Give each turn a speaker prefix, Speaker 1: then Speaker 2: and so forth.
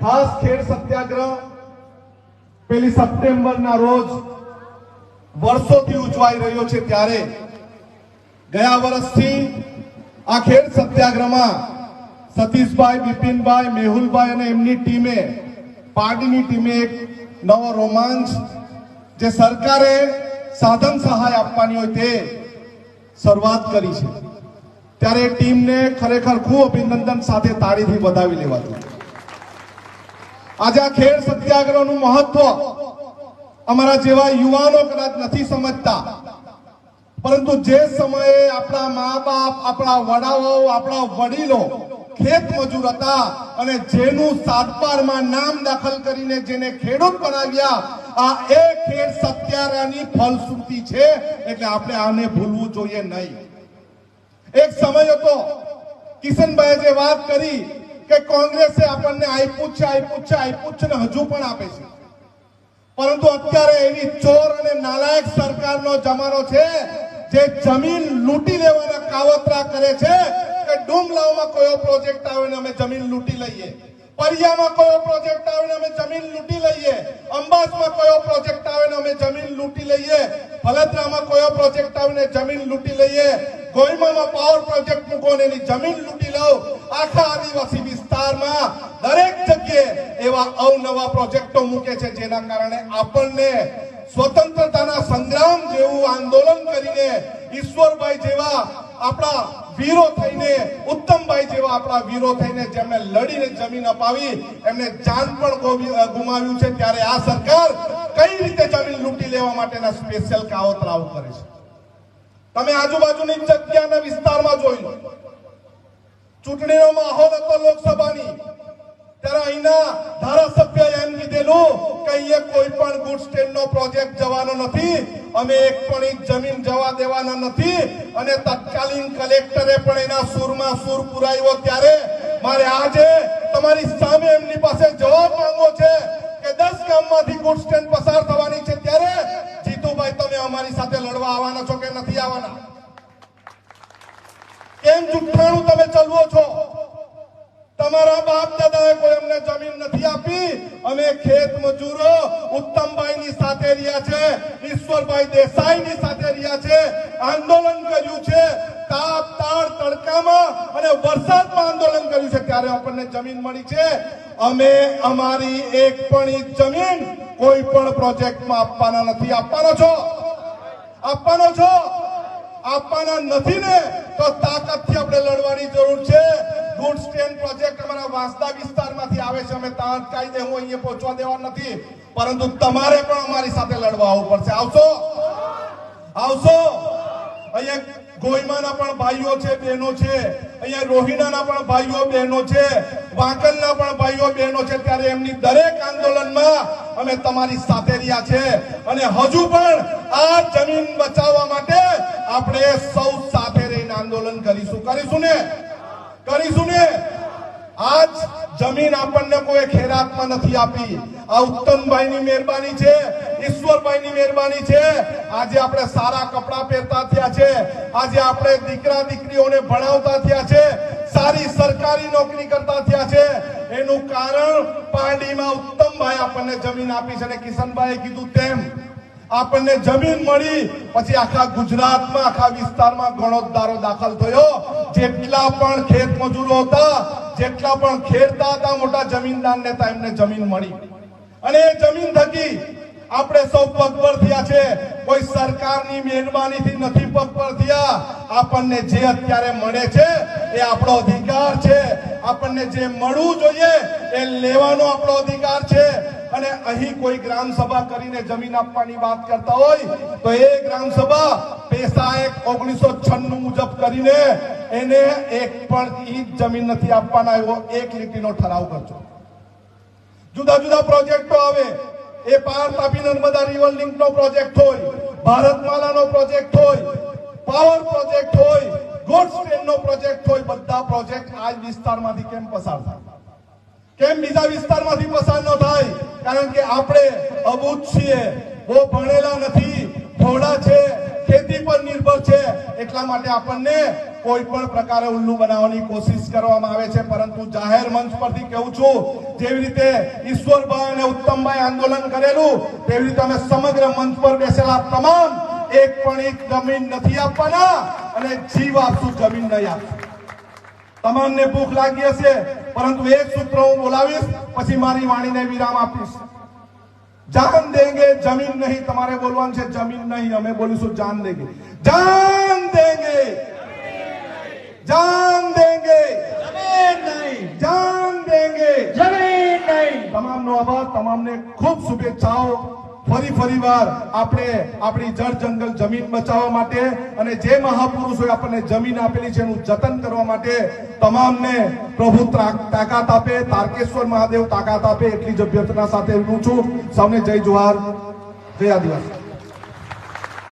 Speaker 1: ખાસ ખેડ સત્યાગ્રહ પેલી સપ્ટેમ્બરના રોજ વર્ષોથી ઉજવાઈ રહ્યો છે ત્યારે ગયા વર્ષથી આ ખેડ સત્યાગ્રહમાં સતીશભાઈ, બિપિનભાઈ, મેહુલભાઈ અને એમની ટીમે, પાર્ટીની ટીમે એક નવો રોમાંચ જે સરકારે સાધન સહાય આપવાની હોય તે શરૂઆત કરી છે. ત્યારે ટીમને ખરેખર ખૂબ અભિનંદન સાથે તાળીથી વધાવી લેવા જોઈએ. આજે આ ખેડ સત્યાગ્રહનું મહત્વ અમારા જેવા યુવાનો કદાચ નથી સમજતા. પરંતુ જે સમયે આપણા મા બાપ આપણા વડાઓ, આપણા વડીલો ખેત મજૂર હતા અને જેનું સાતપારમાં નામ દાખલ કરીને જેને ખેડૂત બનાવ્યા, આ એ ખેડ સત્યાગ્રહની ફલશ્રુતિ છે એટલે આપણે આને ભૂલવું જોઈએ નહીં. એક સમય હતો કિશનભાઈ જે વાત કરી કે કોંગ્રેસે આપણને આપ્યું છે આપ્યું છે આપ્યું છે ને હજુ પણ આપે છે. પરંતુ અત્યારે એની ચોર અને નાલાયક સરકારનો જમાનો છે, જે જમીન લૂંટી લેવાના કાવતરા કરે છે કે ડુમલાવમાં કયો પ્રોજેક્ટ આવે અમે જમીન લૂંટી લઈએ. પરિયામાં કયો પ્રોજેક્ટ આવે ને અમે જમીન લૂંટી લઈએ. અંબાસમાં કયો પ્રોજેક્ટ આવે ને અમે જમીન લૂંટી લઈએ. ભલતરામાં કયો પ્રોજેક્ટ આવે ને જમીન લૂંટી લઈએ. ગોઈમામાં પાવર પ્રોજેક્ટ મૂકો એની જમીન લૂંટી લઉં. આખા આદિવાસી એવા અવનવા પ્રોજેક્ટો મૂકે છે જેના કારણે આપણને સ્વતંત્રતાના સંગ્રામ જેવું આંદોલન કરીને ઈશ્વરભાઈ જેવા આપણા વીરો થઈને, ઉત્તમભાઈ જેવા આપણા વીરો થઈને જેમણે લડીને જમીન અપાવી, એમને જાન પણ ગુમાવ્યું છે, ત્યારે આ સરકાર કઈ રીતે જમીન લૂંટી લેવા માટેના સ્પેશિયલ કાવતરાઓ કરે છે? તમે આજુબાજુની જગ્યાના વિસ્તારમાં જોઈ લો. ચૂંટણીનો માહોલ હતો લોકસભાની. ત્યારે અહીંના ધારાસભ્યએ એમ કીધેલું કે અહીંયા કોઈ પણ ગુડ પ્રોજેક્ટ જવાનો નથી, અમે એક જમીન જવા દેવાના નથી અને તત્કાલીન કલેક્ટરે પણ એના સૂરમાં સૂર પુરાયો ત્યારે. મારે આજે તમારી સામે એમની પાસે જવાબ માંગવો છે કે દસ ગામમાંથી ગુડ પસાર થવાની છે ત્યારે? જીતુભાઈ, તમે અમારી સાથે લડવા આવવાના છો કે નથી આવવાના? કેમ જુઠ્ઠાણું તમે ચલવો છો? તમારા બાપ દાદાએ કોઈ અમને જમીન નથી આપી. અમે ખેત મજૂરો ઉત્તમભાઈ ની સાથે રહ્યા છે, ઈશ્વરભાઈ દેસાઈ ની સાથે રહ્યા છે, આંદોલન કર્યું છે. તાપ, તાળ, તડકામાં અને વરસાદમાં આંદોલન કર્યું છે. ત્યારે આપણને જમીન મળી છે. અમે અમારી એક પણ જમીન કોઈ પણ પ્રોજેક્ટમાં આપવાના નથી. આપવાનો છો? આપવાનો છો? આપવાના નથી ને? તો તાકાતથી આપણે વાંસદા વિસ્તારમાંથી આવે છે, અમે કાયદે હું અહીંયા પહોંચવા દેવા નથી, પરંતુ તમારે પણ અમારી સાથે લડવા આવવું પડશે. આવશો? આવશો? અહીંયા ગોઈમાના પણ ભાઈઓ છે, બહેનો છે. અહીંયા રોહિણાના પણ ભાઈઓ, બહેનો છે. વાંકલના પણ ભાઈઓ, બહેનો છે. ત્યારે એમની દરેક આંદોલનમાં અમે તમારી સાથે રહ્યા છે. અને હજુ પણ આ જમીન બચાવવા માટે આપણે સૌ સાથે રહીને આંદોલન કરીશું. કરીશું ને? કરીશું ને? આજ જમીન આપણને કોઈ ખેરાતમાં નથી આપી. આ ઉત્તમભાઈની મહેરબાની છે, ઈશ્વરભાઈની મહેરબાની છે. આજે આપણે સારા કપડા પહેરતા થયા છે. આજે આપણે દીકરા દીકરીઓને ભણાવતા થયા છે. સારી સરકારી નોકરી કરતા થયા છે. એનું કારણ પાંડીમાં ઉત્તમભાઈ આપણને જમીન આપી છે અને કિશનભાઈએ કીધું તેમ, આપણને જમીન મળી, પછી આખા ગુજરાતમાં, આખા વિસ્તારમાં ગણોદદારો દાખલ થયો. જેટલા પણ ખેત મજૂરો હતા જેટલા પણ ખેડતા હતા મોટા જમીનદાર નેતા એમને જમીન મળી. અને એ જમીન થકી આપણે સૌ પગભર થયા છે. કોઈ સરકારની મહેરબાનીથી નથી પગભર થયા. આપણને જે અત્યારે મળે છે એ આપણો અધિકાર છે. આપણને જે મળવું જોઈએ એ લેવાનો આપણો અધિકાર છે. અને અહીં કોઈ ગ્રામ સભા કરીને જમીન આપવાની વાત કરતા હોય તો એ ગ્રામ સભા પેસા એક ઓગણીસો છન્નું મુજબ કરીને એને એક પણ ઈંચ જમીન નથી આપવાના, એવો એક લીટીનો ઠરાવ કરજો. જુદા જુદા પ્રોજેક્ટો આવે. એ પાર તાપી નર્મદા રિવર લિંક નો પ્રોજેક્ટ હોય ભારતમાલાનો પ્રોજેક્ટ હોય પાવર પ્રોજેક્ટ હોય ગુડ્સ ટ્રેન નો પ્રોજેક્ટ હોય, બધા પ્રોજેક્ટ આ વિસ્તારમાંથી કેમ પસાર થાય? કેમ બીજા વિસ્તારમાંથી પસાર ન થાય? કારણ કે આપણે અબૂત છીએ. બહુ ભણેલા નથી થોડા છે. ખેતી પર નિર્ભર છે. એટલા માટે આપણને કોઈ પણ પ્રકારે ઉલ્લુ બનાવવાની કોશિશ કરવામાં આવે છે. પરંતુ જાહેર મંચ પરથી કહું છું, જેવી રીતે ઈશ્વરભાઈ અને ઉત્તમભાઈ આંદોલન કરેલું, તેવી રીતે અમે સમગ્ર મંચ પર બેસેલા તમામ એક પણ એક જમીન નથી આપવાના અને જીવ આપશું, જમીન નહીં આપશું. તમામને ભૂખ લાગી હશે, પરંતુ એક સૂત્ર હું બોલાવીશ, પછી મારી વાણીને વિરામ આપીશ. જાન દેંગે જમીન નહીં. તમારે બોલવાનું છે જમીન નહીં. અમે બોલીશું જાન દેંગે. જાન દેંગે. જાન દેંગે.
Speaker 2: જમીન નહીં.
Speaker 1: જાન દેંગે.
Speaker 2: જમીન નહીં.
Speaker 1: તમામનો આભાર. તમામને ખૂબ શુભેચ્છાઓ. ફરી ફરી વાર આપણે આપણી જળ જંગલ જમીન બચાવવા માટે અને જે મહાપુરુષોએ આપણને જમીન આપેલી છે એનું જતન કરવા માટે તમામને પ્રભુ તાકાત આપે, તારકેશ્વર મહાદેવ તાકાત આપે, એટલી જ અભ્યર્થના સાથે હું છું. સૌને જય જોહાર. જય આદિવાસી.